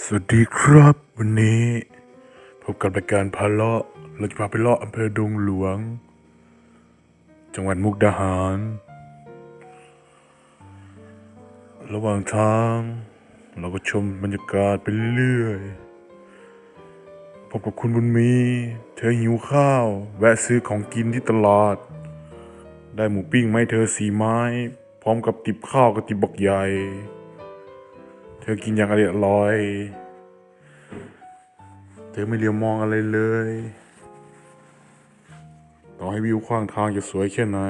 สวัสดีครับ วันนี้พบกับรายการพาเลาะเราจะพาไปเลาะอำเภอดงหลวง จังหวัดมุกดาหาร ระหว่างทาง เราก็ชมบรรยากาศไปเรื่อยๆพบกับคุณบุญมี เธอหิวข้าว แวะซื้อของกินที่ตลาด ได้หมูปิ้งไม้เธอสีไม้ พร้อมกับติบข้าวกับติบบกใหญ่ เธอกินอย่างอร่อยร่อย เธอไม่เลียวมองอะไรเลย ต่อให้วิวข้างทางจะสวยแค่ไหน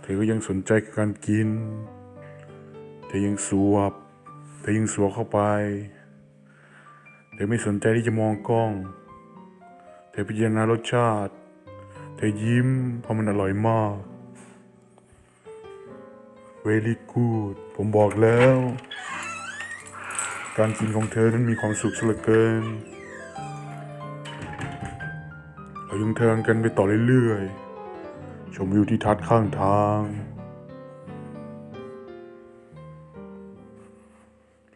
เธอก็ยังสนใจกับการกิน เธอยังสวบ เธอยังสวบเข้าไป เธอไม่สนใจที่จะมองกล้อง เธอพิจารณารสชาติ เธอยิ้มเพราะมันอร่อยมาก very good ผมบอกแล้ว การกินของเธอนั้นมีความสุขเสเหลือเกิน เรายังเทิงกันไปต่อเรื่อยๆ ชมวิวที่ทัดข้างทาง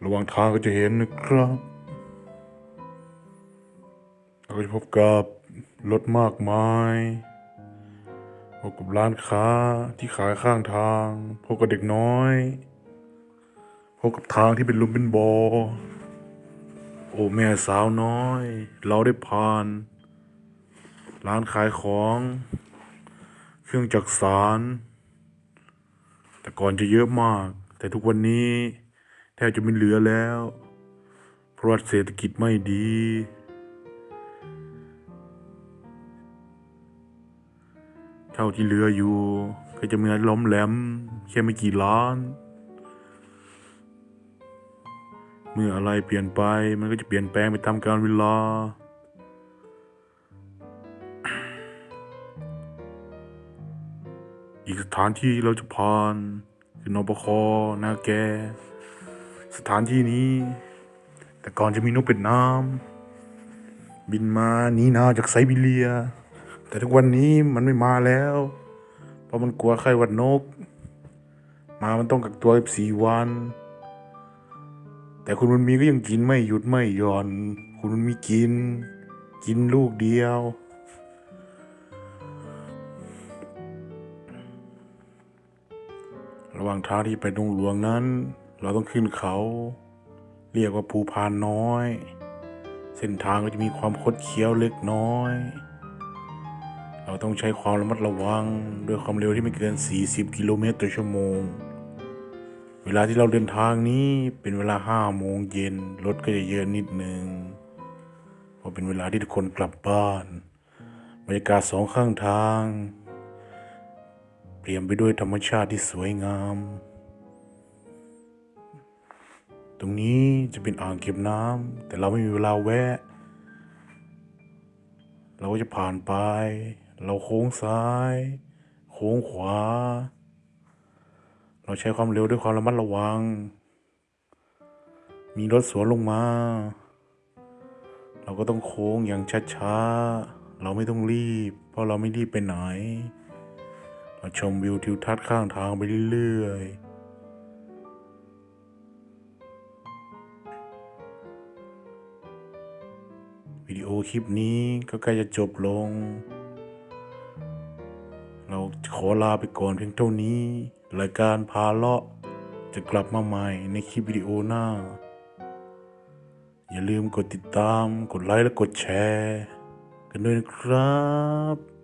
ระหว่างทางก็จะเห็นนะครับเราก็จะพบกับรถมากมาย พบกับร้านค้าที่ขายข้างทางพบกับเด็กน้อยพบกับทางที่เป็นลุมเป็นบอโอ้แม่สาวน้อย เราได้ผ่าน ร้านขายของ เครื่องจักสาร แต่ก่อนจะเยอะมาก แต่ทุกวันนี้ แทบจะไม่เหลือแล้ว เพราะว่าเศรษฐกิจไม่ดี ท่าที่เหลืออยู่ ก็จะมีล้มแหลมแค่ไม่กี่ร้าน เมื่ออะไรเปลี่ยนไปมันก็จะเปลี่ยนแปลงไปตามกาลเวลา อีกสถานที่เราจะผ่านคือนปคนาแก สถานที่นี้ แต่ก่อนจะมีนกเป็ดน้ำบินมาหนีหนาวจากไซบีเรีย แต่ทุกวันนี้มันไม่มาแล้ว เพราะมันกลัวไข้หวัดนก มามันต้องกักตัวสี่วัน แต่คุณมันมีก็ยังกินไม่หยุดไม่หย่อน คุณมันมีกิน กินลูกเดียว ระหว่างทางที่ไปดงหลวงนั้น เราต้องขึ้นเขา เรียกว่าภูพานน้อย เส้นทางก็จะมีความคดเคี้ยวเล็กน้อย เราต้องใช้ความระมัดระวังด้วยความเร็วที่ไม่เกิน 40 กิโลเมตรต่อชั่วโมง เวลาที่เราเดินทางนี้เป็นเวลาห้าโมงเย็นรถก็จะเยอะนิดนึงเพราะเป็นเวลาที่ทุกคนกลับบ้าน บรรยากาศสองข้างทาง เปลี่ยนไปด้วยธรรมชาติที่สวยงาม ตรงนี้จะเป็นอ่างเก็บน้ำแต่เราไม่มีเวลาแวะ เราก็จะผ่านไป เราโค้งซ้าย โค้งขวา เราใช้ความเร็วด้วยความระมัดระวัง มีรถสวนลงมา เราก็ต้องโค้งอย่างช้าๆ เราไม่ต้องรีบ เพราะเราไม่รีบไปไหน เราชมวิวทิวทัศน์ข้างทางไปเรื่อยๆวิดีโอคลิปนี้ก็ใกล้จะจบลง อลาไปก่อนเพียงเท่านี้ รายการพาเลาะ จะกลับมาใหม่ในคลิปวิดีโอหน้า อย่าลืมกดติดตาม กดไลค์และกดแชร์ กันด้วยนะครับ